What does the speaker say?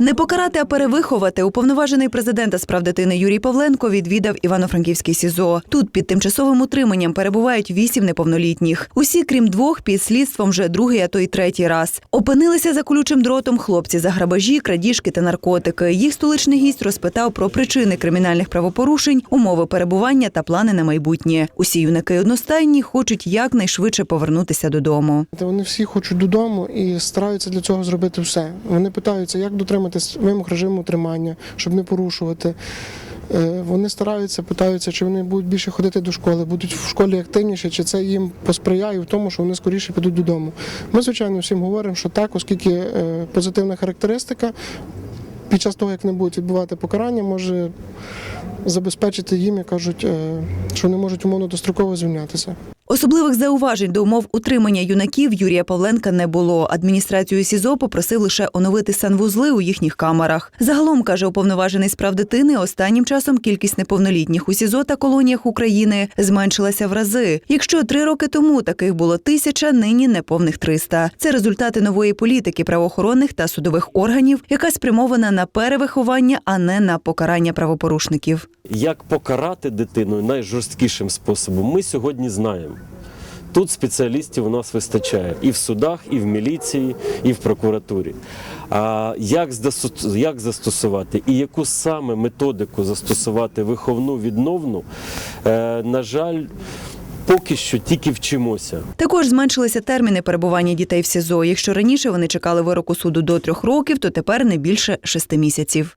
Не покарати, а перевиховати. Уповноважений президента з прав дитини Юрій Павленко відвідав Івано-Франківський СІЗО. Тут під тимчасовим утриманням перебувають вісім неповнолітніх. Усі, крім двох, під слідством вже другий, а то й третій раз. Опинилися за колючим дротом хлопці за грабежі, крадіжки та наркотики. Їх столичний гість розпитав про причини кримінальних правопорушень, умови перебування та плани на майбутнє. Усі юнаки одностайні хочуть якнайшвидше повернутися додому. Вони всі хочуть додому і стараються для цього зробити все. Вони питаються, як дотриматись вимог режиму тримання, щоб не порушувати. Е, Вони стараються, питаються, чи вони будуть більше ходити до школи, будуть в школі активніше, чи це їм посприяє в тому, що вони скоріше підуть додому. Ми, звичайно, всім говоримо, що так, оскільки е, позитивна характеристика під час того, як не будуть відбувати покарання, може забезпечити їм, як кажуть, е, що вони можуть умовно достроково звільнятися. Особливих зауважень до умов утримання юнаків Юрія Павленка не було. Адміністрацію СІЗО попросив лише оновити санвузли у їхніх камерах. Загалом каже уповноважений з прав дитини. Останнім часом кількість неповнолітніх у СІЗО та колоніях України зменшилася в рази. Якщо три роки тому таких було тисяча, нині неповних 300. Це результати нової політики правоохоронних та судових органів, яка спрямована на перевиховання, а не на покарання правопорушників. Як покарати дитину найжорсткішим способом, ми сьогодні знаємо. Тут спеціалістів у нас вистачає і в судах, і в міліції, і в прокуратурі. А як, застосувати і яку саме методику застосувати виховну відновну, е, на жаль, поки що тільки вчимося. Також зменшилися терміни перебування дітей в СІЗО. Якщо раніше вони чекали вироку суду до трьох років, то тепер не більше шести місяців.